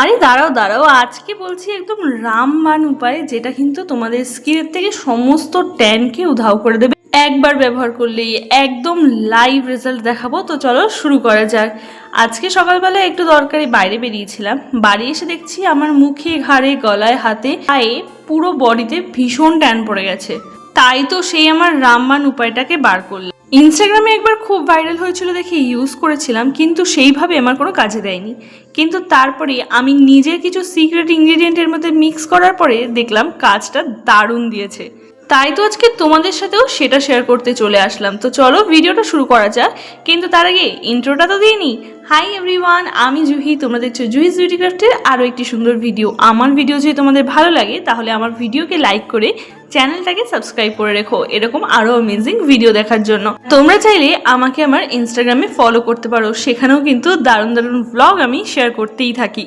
আরে দাঁড়াও দাঁড়াও। আজকে বলছি একদম রামবান উপায় যেটা কিন্তু তোমাদের স্কিনের থেকে সমস্ত ট্যানকে উধাও করে দেবে। একবার ব্যবহার করলেই একদম লাইভ রেজাল্ট দেখাবো। তো চলো শুরু করা যাক। আজকে সকালবেলা একটু দরকারি বাইরে বেরিয়েছিলাম। বাড়ি এসে দেখছি আমার মুখে, ঘাড়ে, গলায়, হাতে, পায়ে পুরো বডিতে ভীষণ ট্যান পড়ে গেছে। তাই তো সেই আমার রামবান উপায়টাকে বার করলাম। ইনস্টাগ্রামে একবার খুব ভাইরাল হয়েছিল দেখে ইউজ করেছিলাম, কিন্তু সেইভাবে আমার কোনো কাজে দেয়নি। কিন্তু তারপরে আমি নিজের কিছু সিক্রেট ইনগ্রিডিয়েন্টের মধ্যে মিক্স করার পরে দেখলাম কাজটা দারুণ দিয়েছে। তাই তো আজকে তোমাদের সাথেও সেটা শেয়ার করতে চলে আসলাম। তো চলো ভিডিওটা শুরু করা যাক। কিন্তু তার আগে ইন্ট্রোটা তো দিইনি হাই এভরিওয়ান আমি জুহি, তোমরা দেখছ জুহিস বিউটি ক্রাফটের আরও একটি সুন্দর ভিডিও আমার ভিডিও যদি তোমাদের ভালো লাগে, তাহলে আমার ভিডিওকে লাইক করে চ্যানেলটাকে সাবস্ক্রাইব করে রেখো। এরকম আরও অ্যামেজিং ভিডিও দেখার জন্য। তোমরা চাইলে আমাকে আমার ইনস্টাগ্রামে ফলো করতে পারো। সেখানেও কিন্তু দারুণ দারুণ ব্লগ আমি শেয়ার করতেই থাকি।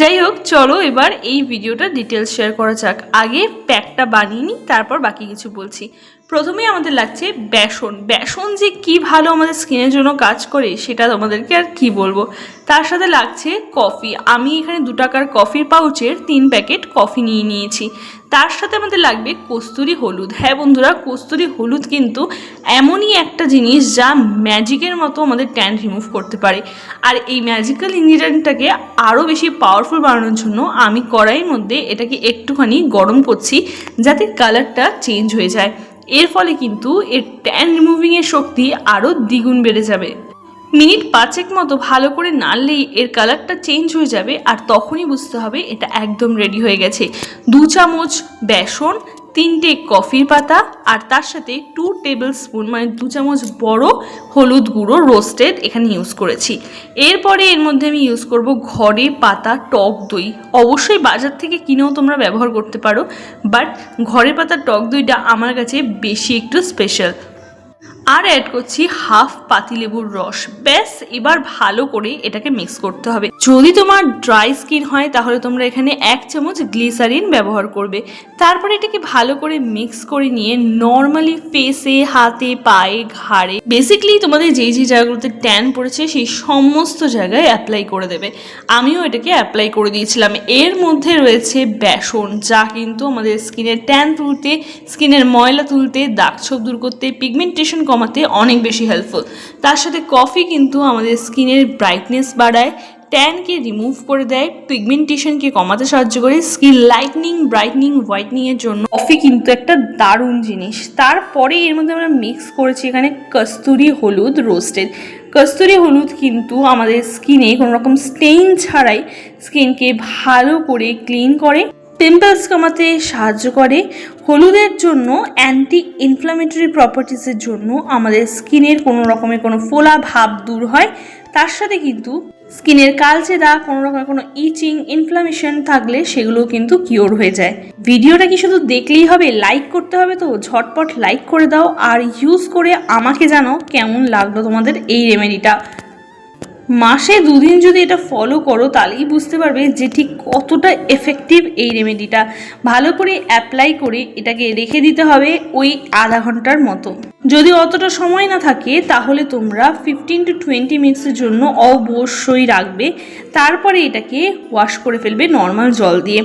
যাই হোক, চলো এবার এই ভিডিওটা ডিটেলস শেয়ার করা যাক। আগে প্যাকটা বানিয়ে নিই, তারপর বাকি কিছু বলছি। প্রথমে আমাদের লাগছে বেসন। বেসন যে কি ভালো আমাদের স্কিনের জন্য কাজ করে, সেটা তোমাদেরকে আর কি বলব? তার সাথে লাগছে কফি। আমি এখানে দু টাকার কফির পাউচের তিন প্যাকেট কফি নিয়ে নিয়েছি। তার সাথে আমাদের লাগবে কস্তুরি হলুদ। হ্যাঁ বন্ধুরা, কস্তুরি হলুদ কিন্তু এমনই একটা জিনিস যা ম্যাজিকের মতো আমাদের ট্যান রিমুভ করতে পারে। আর এই ম্যাজিক্যাল ইনগ্রিডিয়েন্টটাকে আরও বেশি পাওয়ারফুল বানানোর জন্য আমি কড়াইয়ের মধ্যে এটাকে একটুখানি গরম করছি যাতে কালারটা চেঞ্জ হয়ে যায়। এর ফলে কিন্তু এর ট্যান রিমুভিংয়ের শক্তি আরও দ্বিগুণ বেড়ে যাবে। মিনিট পাঁচেক মতো ভালো করে নাড়লেই এর কালারটা চেঞ্জ হয়ে যাবে আর তখনই বুঝতে হবে এটা একদম রেডি হয়ে গেছে। দু চামচ বেসন, তিনটে কফির পাতা আর তার সাথে টু টেবিল স্পুন মানে দু চামচ বড় হলুদ গুঁড়ো রোস্টেড এখানে ইউজ করেছি। এরপরে এর মধ্যে আমি ইউজ করব ঘরে পাতা টক দই। অবশ্যই বাজার থেকে কিনেও তোমরা ব্যবহার করতে পারো বাট ঘরে পাতা টক দইটা আমার কাছে বেশি একটু স্পেশাল আর অ্যাড করছি হাফ পাতিলেবুর রস। ব্যাস, এবার ভালো করে এটাকে মিক্স করতে হবে। যদি তোমার ড্রাই স্কিন হয়, তাহলে তোমরা এখানে এক চামচ গ্লিসারিন ব্যবহার করবে। তারপরে এটাকে ভালো করে মিক্স করে নিয়ে নর্মালি ফেসে হাতে, পায়ে, ঘাড়ে বেসিক্যালি তোমাদের যেই যে জায়গাগুলোতে ট্যান পড়েছে, সেই সমস্ত জায়গায় অ্যাপ্লাই করে দেবে। আমিও এটাকে অ্যাপ্লাই করে দিয়েছিলাম। এর মধ্যে রয়েছে বেসন, যা কিন্তু আমাদের স্কিনের ট্যান তুলতে স্কিনের ময়লা তুলতে, দাগ ছোপ দূর করতে পিগমেন্টেশন কমাতে অনেক বেশি হেল্পফুল তার সাথে কফি কিন্তু আমাদের স্কিনের ব্রাইটনেস বাড়ায় ট্যানকে রিমুভ করে দেয় পিগমেন্টেশনকে কমাতে সাহায্য করে স্কিন লাইটনিং ব্রাইটনিং হোয়াইটনিংয়ের জন্য। কফি কিন্তু একটা দারুণ জিনিস। তারপরে এর মধ্যে আমরা মিক্স করেছি এখানে কস্তুরি হলুদ রোস্টেড কস্তুরি হলুদ কিন্তু আমাদের স্কিনে কোনো রকম স্টেইন ছাড়াই স্কিনকে ভালো করে ক্লিন করে। পিম্পলস কমাতে সাহায্য করে। হলুদের জন্য অ্যান্টি ইনফ্লামেটরি প্রপার্টিসের জন্য আমাদের স্কিনের কোনো রকমের কোনো ফোলা ভাব দূর হয়। তার সাথে কিন্তু স্কিনের কালচে দাগ কোনো রকমের কোনো ইচিং ইনফ্লামেশন থাকলে সেগুলো কিন্তু কিওর হয়ে যায়। ভিডিওটা কি শুধু দেখলেই হবে লাইক করতে হবে তো ঝটপট লাইক করে দাও। আর ইউজ করে আমাকে জানো কেমন লাগল তোমাদের এই রেমেডিটা মাসে দুদিন যদি এটা ফলো করো, তাহলেই বুঝতে পারবে যে ঠিক কতটা এফেক্টিভ এই রেমেডিটা ভালো করে অ্যাপ্লাই করে এটাকে রেখে দিতে হবে ওই আধা ঘণ্টার মতো। যদি অতটা সময় না থাকে, তাহলে তোমরা ফিফটিন টু টোয়েন্টি মিনিটসের জন্য অবশ্যই রাখবে। তারপরে এটাকে ওয়াশ করে ফেলবে নর্মাল জল দিয়ে।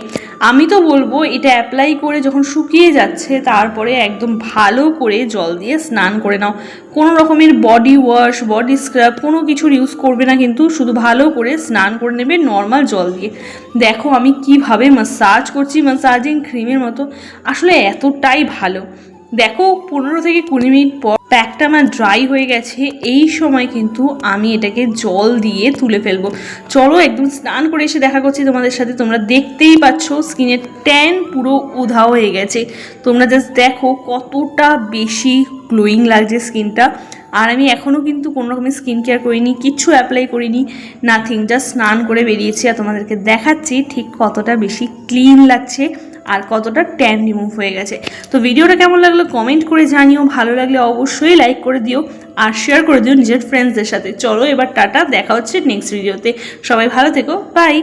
আমি তো বলব, এটা অ্যাপ্লাই করে যখন শুকিয়ে যাচ্ছে, তারপরে একদম ভালো করে জল দিয়ে স্নান করে নাও। কোনো রকমের বডি ওয়াশ বডি স্ক্রাব কোনো কিছুর ইউজ করবে না কিন্তু, শুধু ভালো করে স্নান করে নেবে নর্মাল জল দিয়ে। দেখো আমি কীভাবে মাসাজ করছি মাসাজিং ক্রিমের মতো। আসলে এতটাই ভালো। দেখো, পনেরো থেকে কুড়ি মিনিট পর প্যাকটা আমার ড্রাই হয়ে গেছে, এই সময় কিন্তু আমি এটাকে জল দিয়ে তুলে ফেলব। চলো একদম স্নান করে এসে দেখা করছি তোমাদের সাথে, তোমরা দেখতেই পাচ্ছ স্কিনের ট্যান পুরো উধাও হয়ে গেছে। তোমরা জাস্ট দেখো কতটা বেশি গ্লোয়িং লাগছে স্কিনটা আর আমি এখনও কিন্তু কোনো রকমের স্কিন কেয়ার করিনি, কিচ্ছু অ্যাপ্লাই করিনি নাথিং জাস্ট স্নান করে বেরিয়েছি আর তোমাদেরকে দেখাচ্ছি ঠিক কতটা বেশি ক্লিন লাগছে। আর কতটা ট্যান রিমুভ হয়ে গেছে। তো ভিডিওটা কেমন লাগল কমেন্ট করে জানিও, ভালো লাগলে অবশ্যই লাইক করে দিও আর শেয়ার করে দিও নিজের ফ্রেন্ডসদের সাথে। চলো এবার টাটা, দেখা হচ্ছে নেক্সট ভিডিওতে সবাই ভালো থেকো বাই